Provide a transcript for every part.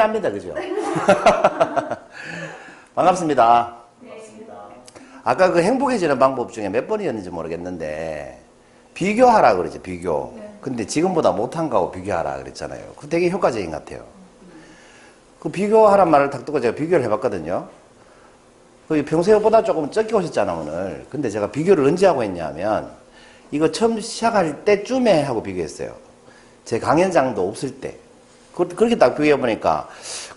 티납니다. 그죠? 반갑습니다. 아까 그 행복해지는 방법 중에 몇 번이었는지 모르겠는데 비교하라 그러죠. 비교. 근데 지금보다 못한 거하고 비교하라 그랬잖아요. 그 되게 효과적인 것 같아요. 그 비교하란 말을 딱 듣고 제가 비교를 해봤거든요. 그 평소보다 조금 적게 오셨잖아 오늘. 근데 제가 비교를 언제 하고 했냐면 이거 처음 시작할 때쯤에 하고 비교했어요. 제 강연장도 없을 때. 그, 그렇게 딱 비교해 보니까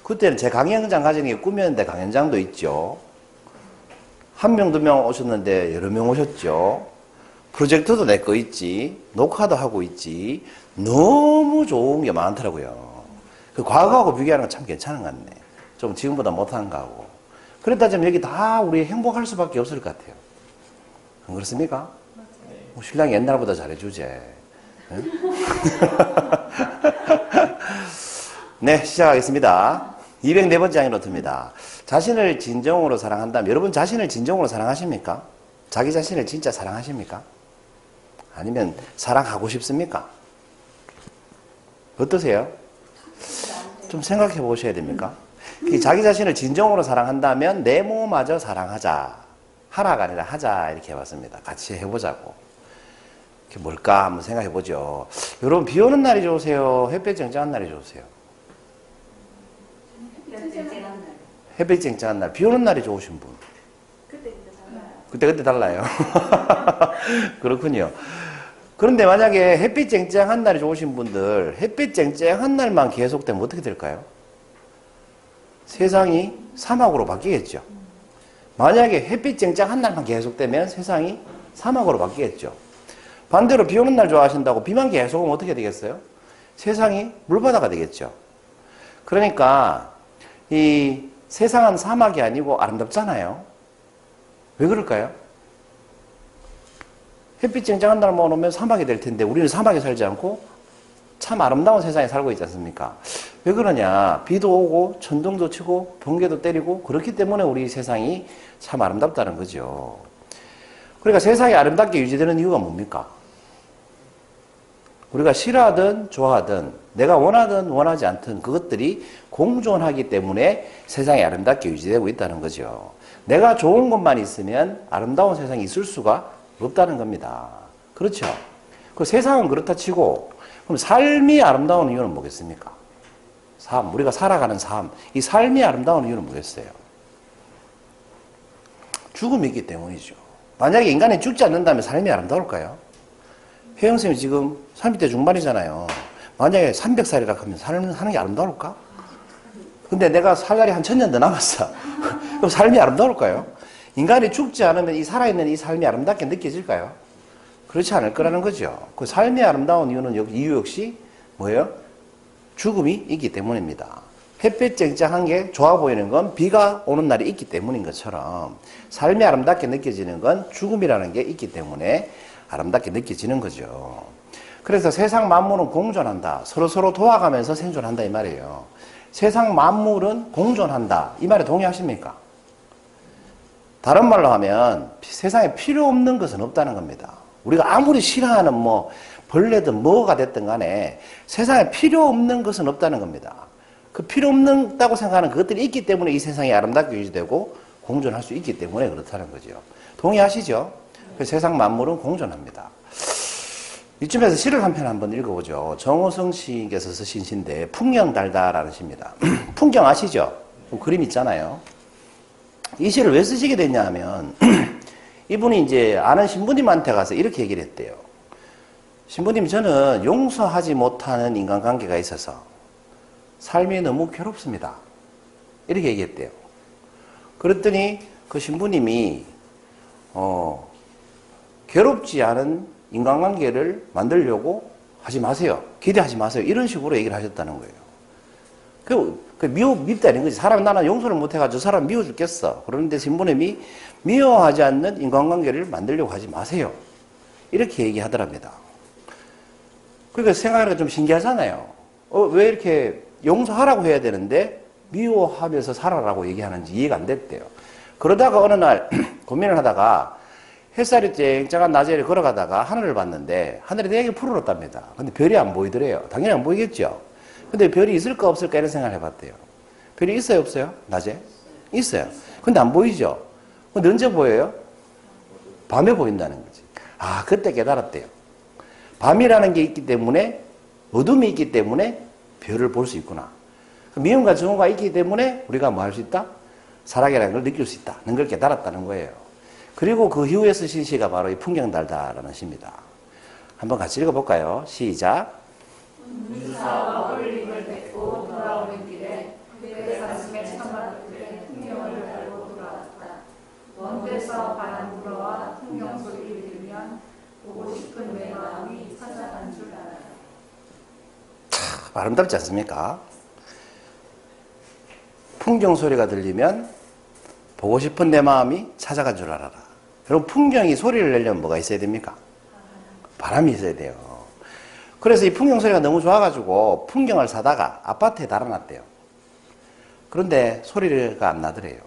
그때는 제 강연장 가지는 게 꿈이었는데 강연장도 있죠. 한 명, 두 명 오셨는데 여러 명 오셨죠. 프로젝트도 내 거 있지. 녹화도 하고 있지. 너무 좋은 게 많더라고요. 그 과거하고 비교하는 건 참 괜찮은 것 같네. 좀 지금보다 못한 거하고. 그랬다 면 여기 다 우리 행복할 수밖에 없을 것 같아요. 안 그렇습니까? 뭐 신랑이 옛날보다 잘해주제. 응? 네, 시작하겠습니다. 204번째 항의 노트입니다. 자신을 진정으로 사랑한다면 여러분 자신을 진정으로 사랑하십니까? 자기 자신을 진짜 사랑하십니까? 아니면 사랑하고 싶습니까? 어떠세요? 좀 생각해 보셔야 됩니까? 그 자기 자신을 진정으로 사랑한다면 내 몸마저 사랑하자. 하라가 아니라 하자. 이렇게 해봤습니다. 같이 해보자고. 뭘까 한번 생각해 보죠. 여러분, 비 오는 날이 좋으세요? 햇볕 쨍쨍한 날이 좋으세요? 햇빛 쨍쨍한 날, 비 오는 날이 좋으신 분. 그때 그때 달라요. 그렇군요. 그런데 만약에 햇빛 쨍쨍한 날이 좋으신 분들, 햇빛 쨍쨍한 날만 계속되면 어떻게 될까요? 세상이 사막으로 바뀌겠죠. 만약에 햇빛 쨍쨍한 날만 계속되면 세상이 사막으로 바뀌겠죠. 반대로 비 오는 날 좋아하신다고 비만 계속 오면 어떻게 되겠어요? 세상이 물바다가 되겠죠. 그러니까 이 세상은 사막이 아니고 아름답잖아요. 왜 그럴까요? 햇빛 쨍쨍한 날만 오면 사막이 될 텐데 우리는 사막에 살지 않고 참 아름다운 세상에 살고 있지 않습니까? 왜 그러냐? 비도 오고 천둥도 치고 번개도 때리고 그렇기 때문에 우리 세상이 참 아름답다는 거죠. 그러니까 세상이 아름답게 유지되는 이유가 뭡니까? 우리가 싫어하든 좋아하든 내가 원하든 원하지 않든 그것들이 공존하기 때문에 세상이 아름답게 유지되고 있다는 거죠. 내가 좋은 것만 있으면 아름다운 세상이 있을 수가 없다는 겁니다. 그렇죠? 그 세상은 그렇다 치고 그럼 삶이 아름다운 이유는 뭐겠습니까? 삶, 우리가 살아가는 삶, 이 삶이 아름다운 이유는 뭐겠어요? 죽음이 있기 때문이죠. 만약에 인간이 죽지 않는다면 삶이 아름다울까요? 혜영 쌤이 지금 30대 중반이잖아요. 만약에 300살이라 하면 삶 사는 게 아름다울까? 근데 내가 살 날이 한 천년 더 남았어. 그럼 삶이 아름다울까요? 인간이 죽지 않으면 이 살아있는 이 삶이 아름답게 느껴질까요? 그렇지 않을 거라는 거죠. 그 삶이 아름다운 이유는 이유 역시 뭐예요? 죽음이 있기 때문입니다. 햇빛 쨍쨍한 게 좋아 보이는 건 비가 오는 날이 있기 때문인 것처럼 삶이 아름답게 느껴지는 건 죽음이라는 게 있기 때문에 아름답게 느껴지는 거죠. 그래서 세상 만물은 공존한다. 서로 서로 도와가면서 생존한다 이 말이에요. 세상 만물은 공존한다. 이 말에 동의하십니까? 다른 말로 하면 세상에 필요 없는 것은 없다는 겁니다. 우리가 아무리 싫어하는 뭐 벌레든 뭐가 됐든 간에 세상에 필요 없는 것은 없다는 겁니다. 그 필요 없다고 생각하는 그것들이 있기 때문에 이 세상이 아름답게 유지되고 공존할 수 있기 때문에 그렇다는 거죠. 동의하시죠? 그 세상 만물은 공존합니다. 이쯤에서 시를 한 편 한번 읽어보죠. 정호성 씨께서 쓰신 시인데 풍경 달다라는 시입니다. 풍경 아시죠? 그 그림 있잖아요. 이 시를 왜 쓰시게 됐냐 하면 이분이 이제 아는 신부님한테 가서 이렇게 얘기를 했대요. 신부님 저는 용서하지 못하는 인간관계가 있어서 삶이 너무 괴롭습니다. 이렇게 얘기했대요. 그랬더니 그 신부님이 어, 괴롭지 않은 인간관계를 만들려고 하지 마세요. 기대하지 마세요. 이런 식으로 얘기를 하셨다는 거예요. 그, 그 미워, 밉다는 거지. 사람 나는 용서를 못해가지고 사람 미워 죽겠어. 그런데 신부님이 미워하지 않는 인간관계를 만들려고 하지 마세요. 이렇게 얘기하더랍니다. 그러니까 생각하니까 좀 신기하잖아요. 어, 왜 이렇게 용서하라고 해야 되는데 미워하면서 살아라고 얘기하는지 이해가 안 됐대요. 그러다가 어느 날 고민을 하다가 햇살이 쨍쨍한 낮에 걸어가다가 하늘을 봤는데 하늘이 되게 푸르렀답니다. 근데 별이 안 보이더래요. 당연히 안 보이겠죠. 근데 별이 있을까 없을까 이런 생각을 해봤대요. 별이 있어요 없어요? 낮에? 있어요. 근데 안 보이죠? 근데 언제 보여요? 밤에 보인다는 거지. 아 그때 깨달았대요. 밤이라는 게 있기 때문에 어둠이 있기 때문에 별을 볼 수 있구나. 미움과 증오가 있기 때문에 우리가 뭐 할 수 있다? 사랑이라는 걸 느낄 수 있다는 걸 깨달았다는 거예요. 그리고 그 이후에 쓰신 시가 바로 이 풍경 달다라는 시입니다. 한번 같이 읽어볼까요? 시작. 먼데서 바람 불어와 풍경 소리를 들으면 보고 싶은 내 마음이 찾아간 줄 알아요. 아름답지 않습니까? 풍경 소리가 들리면 보고 싶은 내 마음이 찾아간 줄 알아라. 여러분, 풍경이 소리를 내려면 뭐가 있어야 됩니까? 바람이 있어야 돼요. 그래서 이 풍경 소리가 너무 좋아가지고 풍경을 사다가 아파트에 달아놨대요. 그런데 소리가 안 나더래요.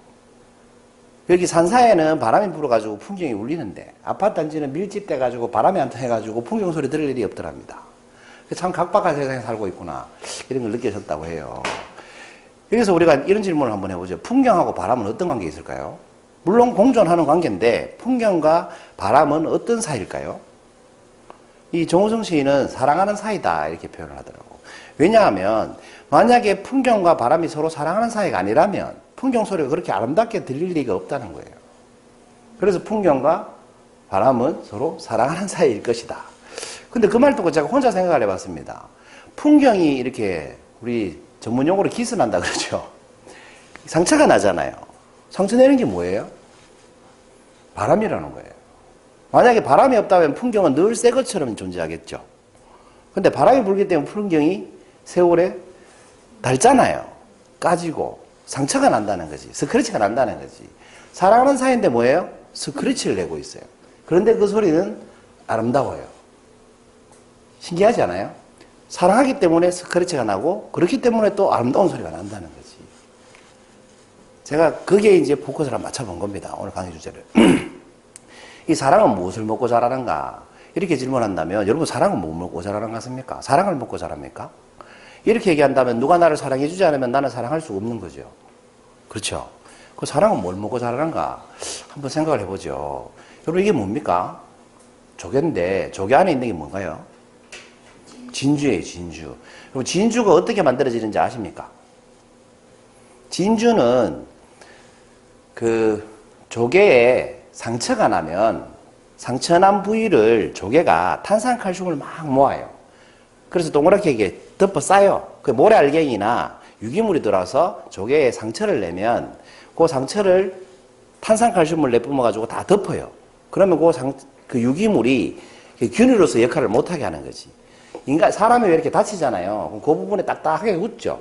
여기 산사에는 바람이 불어가지고 풍경이 울리는데 아파트 단지는 밀집돼가지고 바람이 안 통해가지고 풍경 소리 들을 일이 없더랍니다. 참 각박한 세상에 살고 있구나. 이런 걸 느끼셨다고 해요. 여기서 우리가 이런 질문을 한번 해보죠. 풍경하고 바람은 어떤 관계 있을까요? 물론 공존하는 관계인데 풍경과 바람은 어떤 사이일까요? 이 정우성 시인은 사랑하는 사이다 이렇게 표현을 하더라고. 왜냐하면 만약에 풍경과 바람이 서로 사랑하는 사이가 아니라면 풍경 소리가 그렇게 아름답게 들릴 리가 없다는 거예요. 그래서 풍경과 바람은 서로 사랑하는 사이일 것이다. 근데 그 말 듣고 제가 혼자 생각을 해봤습니다. 풍경이 이렇게 우리 전문 용어로 기스난다 그러죠. 상처가 나잖아요. 상처 내는 게 뭐예요? 바람이라는 거예요. 만약에 바람이 없다면 풍경은 늘 새 것처럼 존재하겠죠. 근데 바람이 불기 때문에 풍경이 세월에 닳잖아요. 까지고 상처가 난다는 거지. 스크래치가 난다는 거지. 사랑하는 사이인데 뭐예요? 스크래치를 내고 있어요. 그런데 그 소리는 아름다워요. 신기하지 않아요? 사랑하기 때문에 스크래치가 나고 그렇기 때문에 또 아름다운 소리가 난다는 거지. 제가 그게 이제 포커스를 한번 맞춰본 겁니다. 오늘 강의 주제를. 이 사랑은 무엇을 먹고 자라는가? 이렇게 질문한다면 여러분 사랑은 뭐 먹고 자라는 것 같습니까? 사랑을 먹고 자랍니까? 이렇게 얘기한다면 누가 나를 사랑해 주지 않으면 나는 사랑할 수 없는 거죠. 그렇죠? 그 사랑은 뭘 먹고 자라는가? 한번 생각을 해보죠. 여러분 이게 뭡니까? 조개인데 조개 안에 있는 게 뭔가요? 진주예요, 진주. 그럼 진주가 어떻게 만들어지는지 아십니까? 진주는 그 조개에 상처가 나면 상처난 부위를 조개가 탄산칼슘을 막 모아요. 그래서 동그랗게 이게 덮어 쌓여. 그 모래알갱이나 유기물이 들어와서 조개에 상처를 내면 그 상처를 탄산칼슘을 내뿜어가지고 다 덮어요. 그러면 그, 상, 그 유기물이 그 균으로서 역할을 못하게 하는 거지. 인간, 사람이 왜 이렇게 다치잖아요. 그럼 그 부분에 딱딱하게 굳죠.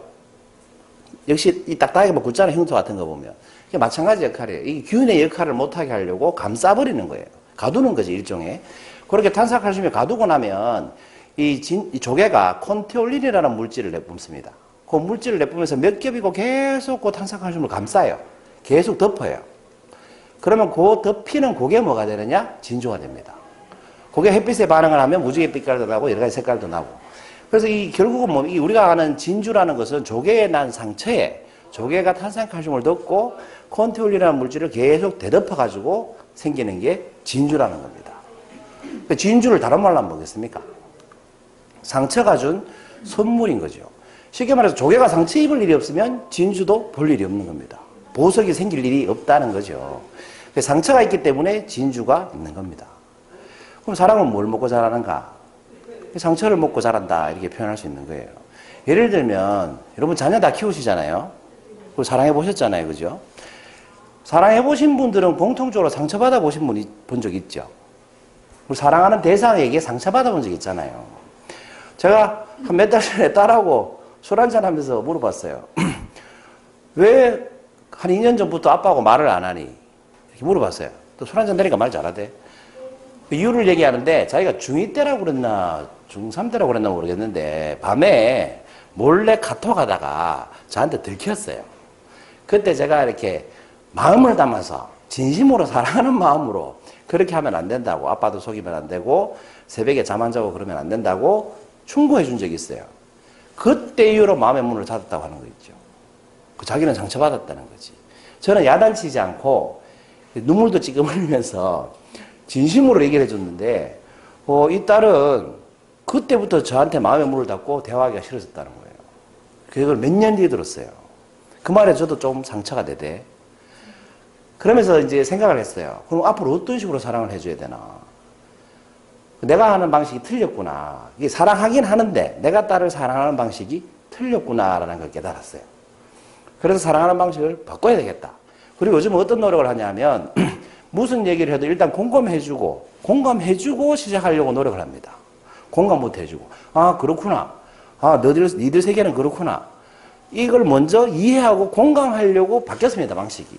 역시 이 딱딱하게 뭐 굳잖아요. 흉터 같은 거 보면. 이게 마찬가지 역할이에요. 이 균의 역할을 못하게 하려고 감싸버리는 거예요. 가두는 거지, 일종의. 그렇게 탄산칼슘이 가두고 나면 이, 진, 이 조개가 콘티올린이라는 물질을 내뿜습니다. 그 물질을 내뿜으면서 몇 겹이고 계속 그 탄산칼슘을 감싸요. 계속 덮어요. 그러면 그 덮이는 그게 뭐가 되느냐? 진주가 됩니다. 그게 햇빛에 반응을 하면 무지개 빛깔도 나고 여러 가지 색깔도 나고. 그래서 이 결국은 뭐, 이 우리가 아는 진주라는 것은 조개에 난 상처에 조개가 탄산칼슘을 덮고 콘티올린이라는 물질을 계속 대덮어 가지고 생기는 게 진주라는 겁니다. 그 진주를 다른 말로 하면 뭐겠습니까? 상처가 준 선물인 거죠. 쉽게 말해서 조개가 상처 입을 일이 없으면 진주도 볼 일이 없는 겁니다. 보석이 생길 일이 없다는 거죠. 그 상처가 있기 때문에 진주가 있는 겁니다. 그럼 사람은 뭘 먹고 자라는가? 상처를 먹고 자란다. 이렇게 표현할 수 있는 거예요. 예를 들면, 여러분 자녀 다 키우시잖아요? 그리고 사랑해 보셨잖아요. 그죠? 사랑해 보신 분들은 공통적으로 상처받아 보신 분이 본 적 있죠? 사랑하는 대상에게 상처받아 본 적 있잖아요. 제가 한 몇 달 전에 딸하고 술 한잔 하면서 물어봤어요. 왜 한 2년 전부터 아빠하고 말을 안 하니? 이렇게 물어봤어요. 또 술 한잔 되니까 말 잘하대. 그 이유를 얘기하는데 자기가 중2 때라고 그랬나 중3 때라고 그랬나 모르겠는데 밤에 몰래 카톡 하다가 저한테 들켰어요. 그때 제가 이렇게 마음을 담아서 진심으로 사랑하는 마음으로 그렇게 하면 안 된다고 아빠도 속이면 안 되고 새벽에 잠 안 자고 그러면 안 된다고 충고해 준 적이 있어요. 그때 이후로 마음의 문을 닫았다고 하는 거 있죠. 그 자기는 상처받았다는 거지. 저는 야단치지 않고 눈물도 찌금 흘리면서 진심으로 얘기를 해줬는데 어, 이 딸은 그때부터 저한테 마음의 문을 닫고 대화하기가 싫어졌다는 거예요. 그걸 몇 년 뒤에 들었어요. 그 말에 저도 좀 상처가 되대. 그러면서 이제 생각을 했어요. 그럼 앞으로 어떤 식으로 사랑을 해줘야 되나. 내가 하는 방식이 틀렸구나. 이게 사랑하긴 하는데 내가 딸을 사랑하는 방식이 틀렸구나라는 걸 깨달았어요. 그래서 사랑하는 방식을 바꿔야 되겠다. 그리고 요즘 어떤 노력을 하냐면 무슨 얘기를 해도 일단 공감해주고 공감해주고 시작하려고 노력을 합니다. 공감 못 해주고 아 그렇구나. 아 너들 니들 세계는 그렇구나. 이걸 먼저 이해하고 공감하려고 바뀌었습니다 방식이.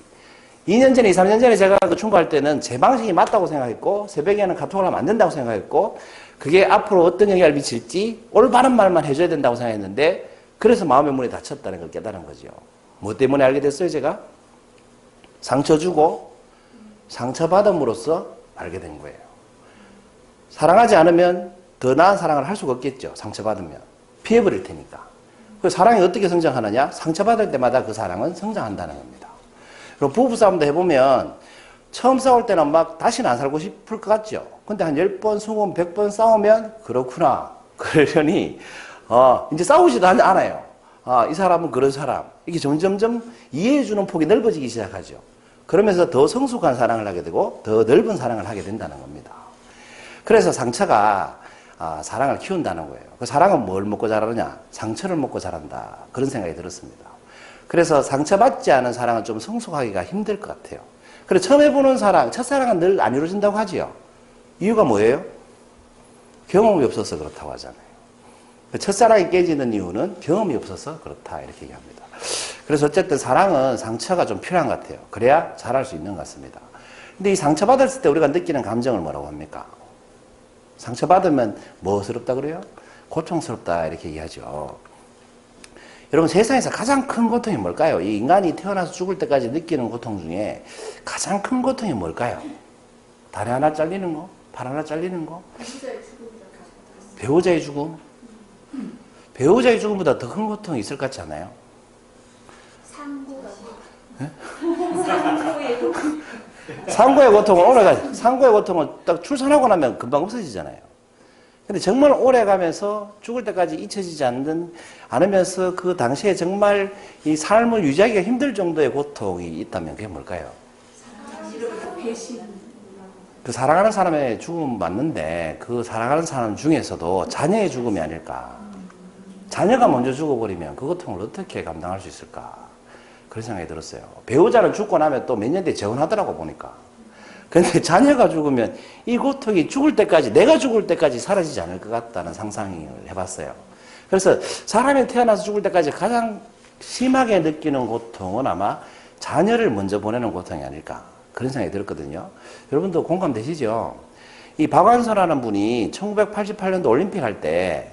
2년 전에, 2, 3년 전에 제가 그 충고할 때는 제 방식이 맞다고 생각했고, 새벽에는 카톡을 하면 안 된다고 생각했고, 그게 앞으로 어떤 영향을 미칠지 올바른 말만 해줘야 된다고 생각했는데, 그래서 마음의 문이 닫혔다는 걸 깨달은 거죠. 뭐 때문에 알게 됐어요, 제가? 상처 주고, 상처받음으로써 알게 된 거예요. 사랑하지 않으면 더 나은 사랑을 할 수가 없겠죠. 상처받으면. 피해버릴 테니까. 그 사랑이 어떻게 성장하느냐? 상처받을 때마다 그 사랑은 성장한다는 겁니다. 그리고 부부싸움도 해보면 처음 싸울 때는 막 다시는 안 살고 싶을 것 같죠. 근데 한 10번, 20번, 100번 싸우면 그렇구나. 그러려니 어, 이제 싸우지도 않- 않아요. 아, 이 사람은 그런 사람. 이게 점점점 이해해주는 폭이 넓어지기 시작하죠. 그러면서 더 성숙한 사랑을 하게 되고 더 넓은 사랑을 하게 된다는 겁니다. 그래서 상처가 아, 사랑을 키운다는 거예요. 그 사랑은 뭘 먹고 자라느냐? 상처를 먹고 자란다. 그런 생각이 들었습니다. 그래서 상처받지 않은 사랑은 좀 성숙하기가 힘들 것 같아요. 그래서 처음 해보는 사랑, 첫사랑은 늘 안 이루어진다고 하지요. 이유가 뭐예요? 경험이 없어서 그렇다고 하잖아요. 그 첫사랑이 깨지는 이유는 경험이 없어서 그렇다. 이렇게 얘기합니다. 그래서 어쨌든 사랑은 상처가 좀 필요한 것 같아요. 그래야 잘할 수 있는 것 같습니다. 근데 이 상처받았을 때 우리가 느끼는 감정을 뭐라고 합니까? 상처받으면 뭐스럽다 그래요? 고통스럽다 이렇게 얘기하죠. 여러분 세상에서 가장 큰 고통이 뭘까요? 이 인간이 태어나서 죽을 때까지 느끼는 고통 중에 가장 큰 고통이 뭘까요? 다리 하나 잘리는 거? 팔 하나 잘리는 거? 배우자의 죽음? 배우자의 죽음보다 더 큰 고통이 있을 것 같지 않아요? 상고의 고통은 오래가 상고의 고통은 딱 출산하고 나면 금방 없어지잖아요. 근데 정말 오래 가면서 죽을 때까지 잊혀지지 않는 않으면서 그 당시에 정말 이 삶을 유지하기가 힘들 정도의 고통이 있다면 그게 뭘까요? 그 사랑하는 사람의 죽음은 맞는데 그 사랑하는 사람 중에서도 자녀의 죽음이 아닐까. 자녀가 먼저 죽어버리면 그 고통을 어떻게 감당할 수 있을까. 그런 생각이 들었어요. 배우자는 죽고 나면 또 몇 년 뒤에 재혼하더라고 보니까. 근데 자녀가 죽으면 이 고통이 죽을 때까지, 내가 죽을 때까지 사라지지 않을 것 같다는 상상을 해봤어요. 그래서 사람이 태어나서 죽을 때까지 가장 심하게 느끼는 고통은 아마 자녀를 먼저 보내는 고통이 아닐까. 그런 생각이 들었거든요. 여러분도 공감되시죠? 이 박완서라는 분이 1988년도 올림픽 할 때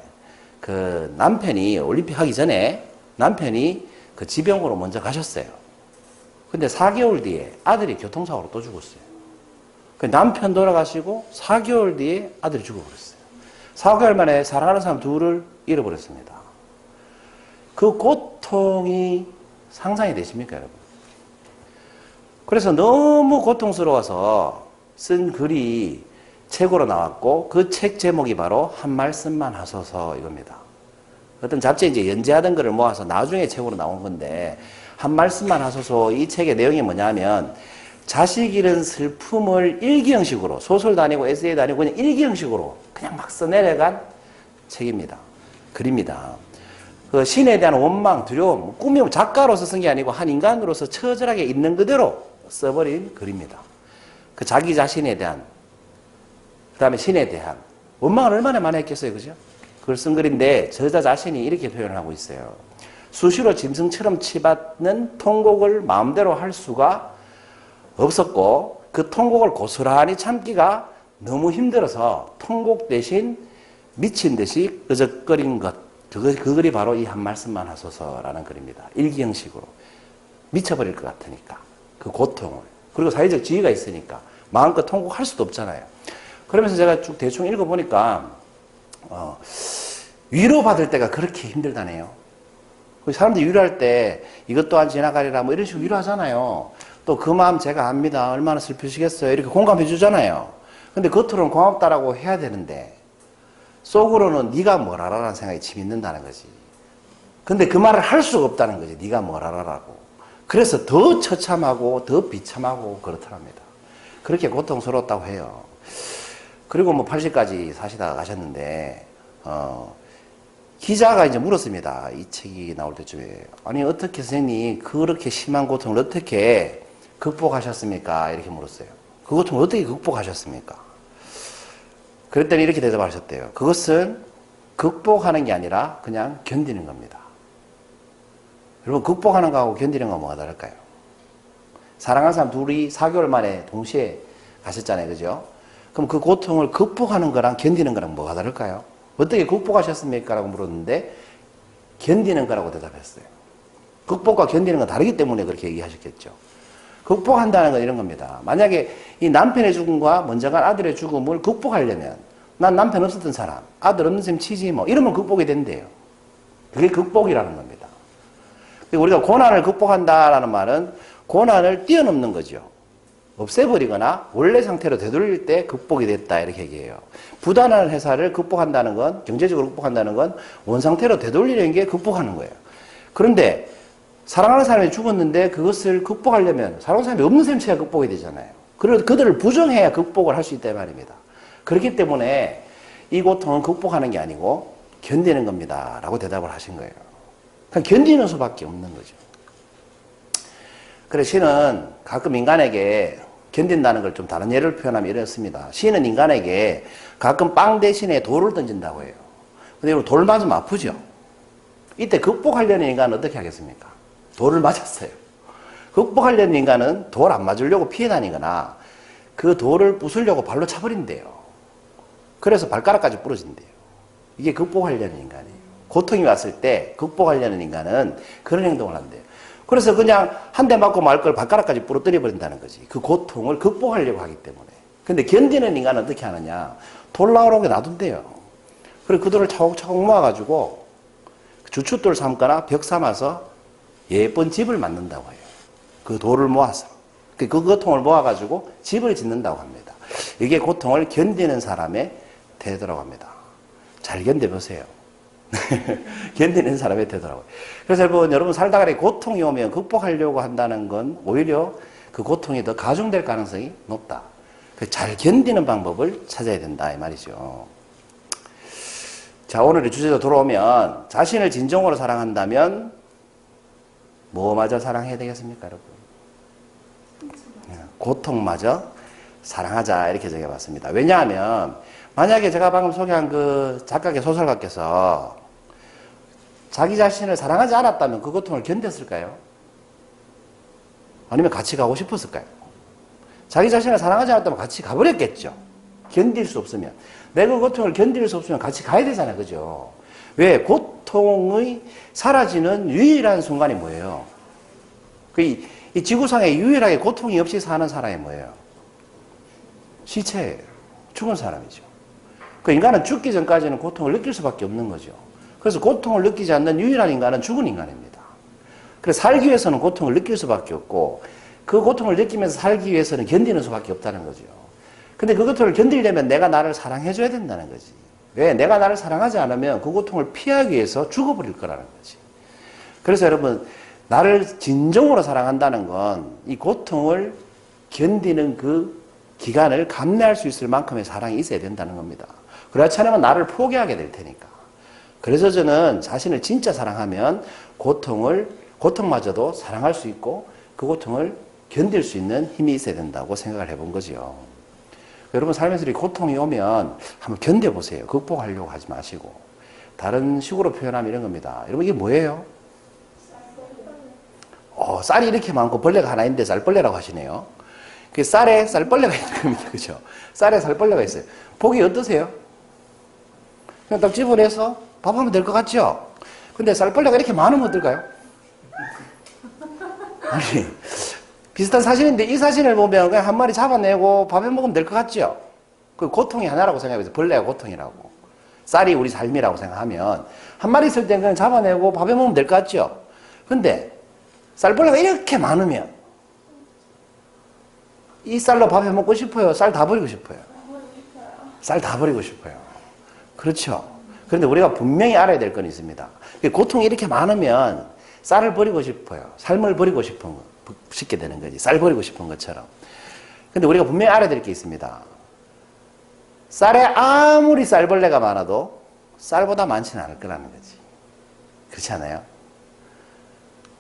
그 남편이 올림픽 하기 전에 남편이 그 지병으로 먼저 가셨어요. 근데 4개월 뒤에 아들이 교통사고로 또 죽었어요. 그 남편 돌아가시고 4개월 뒤에 아들이 죽어버렸어요. 4개월 만에 사랑하는 사람 둘을 잃어버렸습니다. 그 고통이 상상이 되십니까, 여러분? 그래서 너무 고통스러워서 쓴 글이 책으로 나왔고 그 책 제목이 바로 한 말씀만 하소서 이겁니다. 어떤 잡지에 이제 연재하던 글을 모아서 나중에 책으로 나온 건데 한 말씀만 하소서 이 책의 내용이 뭐냐면 자식 잃은 슬픔을 일기 형식으로 소설도 아니고 에세이도 아니고 그냥 일기 형식으로 그냥 막 써내려간 책입니다. 글입니다. 그 신에 대한 원망, 두려움, 꿈이 작가로서 쓴 게 아니고 한 인간으로서 처절하게 있는 그대로 써버린 글입니다. 그 자기 자신에 대한, 그 다음에 신에 대한 원망을 얼마나 많이 했겠어요, 그죠? 그걸 쓴 글인데 저자 자신이 이렇게 표현을 하고 있어요. 수시로 짐승처럼 치받는 통곡을 마음대로 할 수가 없었고 그 통곡을 고스란히 참기가 너무 힘들어서 통곡 대신 미친 듯이 으적거린 것. 그, 그 글이 바로 이 한 말씀만 하소서라는 글입니다. 일기 형식으로. 미쳐버릴 것 같으니까. 그 고통을. 그리고 사회적 지위가 있으니까. 마음껏 통곡할 수도 없잖아요. 그러면서 제가 쭉 대충 읽어보니까, 어, 위로받을 때가 그렇게 힘들다네요. 그 사람들이 위로할 때 이것 또한 지나가리라 뭐 이런 식으로 위로하잖아요. 또 그 마음 제가 압니다. 얼마나 슬프시겠어요. 이렇게 공감해 주잖아요. 근데 겉으로는 고맙다라고 해야 되는데 속으로는 네가 뭘 알아라는 생각이 치밀는다는 거지. 근데 그 말을 할 수가 없다는 거지. 네가 뭘 알아라고. 그래서 더 처참하고 더 비참하고 그렇더랍니다. 그렇게 고통스러웠다고 해요. 그리고 뭐 80까지 사시다가 가셨는데 어, 기자가 이제 물었습니다. 이 책이 나올 때쯤에. 아니, 어떻게 선생님, 그렇게 심한 고통을 어떻게 극복하셨습니까? 이렇게 물었어요. 그 고통을 어떻게 극복하셨습니까? 그랬더니 이렇게 대답하셨대요. 그것은 극복하는 게 아니라 그냥 견디는 겁니다. 여러분, 극복하는 거하고 견디는 거 뭐가 다를까요? 사랑하는 사람 둘이 4개월 만에 동시에 가셨잖아요. 그죠? 그럼 그 고통을 극복하는 거랑 견디는 거랑 뭐가 다를까요? 어떻게 극복하셨습니까? 라고 물었는데 견디는 거라고 대답했어요. 극복과 견디는 건 다르기 때문에 그렇게 얘기하셨겠죠. 극복한다는 건 이런 겁니다. 만약에 이 남편의 죽음과 먼저 간 아들의 죽음을 극복하려면 난 남편 없었던 사람, 아들 없는 셈 치지 뭐 이러면 극복이 된대요. 그게 극복이라는 겁니다. 그리고 우리가 고난을 극복한다라는 말은 고난을 뛰어넘는 거죠. 없애버리거나 원래 상태로 되돌릴 때 극복이 됐다 이렇게 얘기해요. 부단한 회사를 극복한다는 건 경제적으로 극복한다는 건 원상태로 되돌리는 게 극복하는 거예요. 그런데 사랑하는 사람이 죽었는데 그것을 극복하려면 사랑하는 사람이 없는 셈 쳐야 극복이 되잖아요. 그래서 그들을 부정해야 극복을 할 수 있다 이 말입니다. 그렇기 때문에 이 고통은 극복하는 게 아니고 견디는 겁니다. 라고 대답을 하신 거예요. 그냥 견디는 수밖에 없는 거죠. 그래서 시는 가끔 인간에게 견딘다는 걸 좀 다른 예를 표현하면 이렇습니다. 시는 인간에게 가끔 빵 대신에 돌을 던진다고 해요. 근데 돌 맞으면 아프죠? 이때 극복하려는 인간은 어떻게 하겠습니까? 돌을 맞았어요. 극복하려는 인간은 돌 안 맞으려고 피해 다니거나 그 돌을 부수려고 발로 차버린대요. 그래서 발가락까지 부러진대요. 이게 극복하려는 인간이에요. 고통이 왔을 때 극복하려는 인간은 그런 행동을 한대요. 그래서 그냥 한 대 맞고 말 걸 발가락까지 부러뜨려 버린다는 거지. 그 고통을 극복하려고 하기 때문에. 근데 견디는 인간은 어떻게 하느냐? 돌 나오라고 놔둔대요. 그리고 그 돌을 차곡차곡 모아가지고 주춧돌 삼거나 벽 삼아서 예쁜 집을 만든다고 해요. 그 돌을 모아서. 그 고통을 모아가지고 집을 짓는다고 합니다. 이게 고통을 견디는 사람의 태도라고 합니다. 잘 견뎌보세요. 견디는 사람의 태도라고요. 그래서 여러분, 여러분 살다가 고통이 오면 극복하려고 한다는 건 오히려 그 고통이 더 가중될 가능성이 높다. 그잘 견디는 방법을 찾아야 된다. 이 말이죠. 자, 오늘의 주제로 돌아오면 자신을 진정으로 사랑한다면 뭐마저 사랑해야 되겠습니까, 여러분? 예, 고통마저 사랑하자 이렇게 정해봤습니다. 왜냐하면 만약에 제가 방금 소개한 그 작가의 소설가께서 자기 자신을 사랑하지 않았다면 그 고통을 견뎠을까요? 아니면 같이 가고 싶었을까요? 자기 자신을 사랑하지 않았다면 같이 가버렸겠죠. 견딜 수 없으면. 내가 그 고통을 견딜 수 없으면 같이 가야 되잖아요. 그죠? 왜? 고통의 사라지는 유일한 순간이 뭐예요? 그, 이, 이 지구상에 유일하게 고통이 없이 사는 사람이 뭐예요? 시체예요. 죽은 사람이죠. 그 인간은 죽기 전까지는 고통을 느낄 수밖에 없는 거죠. 그래서 고통을 느끼지 않는 유일한 인간은 죽은 인간입니다. 그래서 살기 위해서는 고통을 느낄 수밖에 없고 그 고통을 느끼면서 살기 위해서는 견디는 수밖에 없다는 거죠. 근데 그 고통을 견디려면 내가 나를 사랑해줘야 된다는 거지. 왜? 내가 나를 사랑하지 않으면 그 고통을 피하기 위해서 죽어버릴 거라는 거지. 그래서 여러분, 나를 진정으로 사랑한다는 건 이 고통을 견디는 그 기간을 감내할 수 있을 만큼의 사랑이 있어야 된다는 겁니다. 그렇지 않으면 나를 포기하게 될 테니까. 그래서 저는 자신을 진짜 사랑하면 고통을, 고통마저도 사랑할 수 있고 그 고통을 견딜 수 있는 힘이 있어야 된다고 생각을 해본 거죠. 여러분 삶에서 이 고통이 오면 한번 견뎌보세요. 극복하려고 하지 마시고. 다른 식으로 표현하면 이런 겁니다. 여러분 이게 뭐예요? 어, 쌀이 이렇게 많고 벌레가 하나 있는데 쌀벌레라고 하시네요. 그 쌀에 쌀벌레가 있는 겁니다. 그죠? 쌀에 쌀벌레가 있어요. 보기 어떠세요? 그냥 딱 집어내서 밥하면 될 것 같죠? 근데 쌀벌레가 이렇게 많으면 어떨까요? 아니, 비슷한 사진인데 이 사진을 보면 그냥 한 마리 잡아내고 밥해 먹으면 될 것 같죠? 그 고통이 하나라고 생각해서 벌레가 고통이라고. 쌀이 우리 삶이라고 생각하면 한 마리 있을 땐 그냥 잡아내고 밥에 먹으면 될 것 같죠? 근데 쌀벌레가 이렇게 많으면 이 쌀로 밥해 먹고 싶어요? 쌀 다 버리고 싶어요? 쌀 다 버리고 싶어요. 그렇죠. 그런데 우리가 분명히 알아야 될 건 있습니다. 고통이 이렇게 많으면 쌀을 버리고 싶어요. 삶을 버리고 싶은, 거, 싶게 되는 거지. 쌀 버리고 싶은 것처럼. 근데 우리가 분명히 알아야 될 게 있습니다. 쌀에 아무리 쌀벌레가 많아도 쌀보다 많지는 않을 거라는 거지. 그렇지 않아요?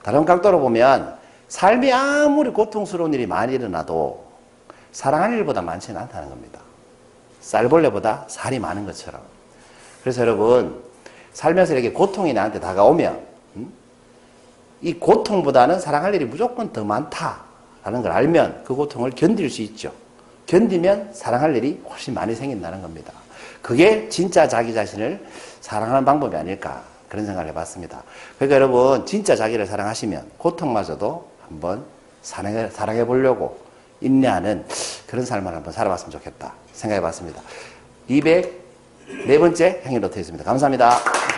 다른 각도로 보면 삶이 아무리 고통스러운 일이 많이 일어나도 사랑할 일보다 많지는 않다는 겁니다. 쌀벌레보다 살이 많은 것처럼. 그래서 여러분, 살면서 이렇게 고통이 나한테 다가오면, 음? 이 고통보다는 사랑할 일이 무조건 더 많다라는 걸 알면 그 고통을 견딜 수 있죠. 견디면 사랑할 일이 훨씬 많이 생긴다는 겁니다. 그게 진짜 자기 자신을 사랑하는 방법이 아닐까 그런 생각을 해봤습니다. 그러니까 여러분 진짜 자기를 사랑하시면 고통마저도 한번 사랑해, 사랑해 보려고 인내하는 그런 삶을 한번 살아봤으면 좋겠다 생각해 봤습니다. 204번째 행위 노트였습니다. 감사합니다.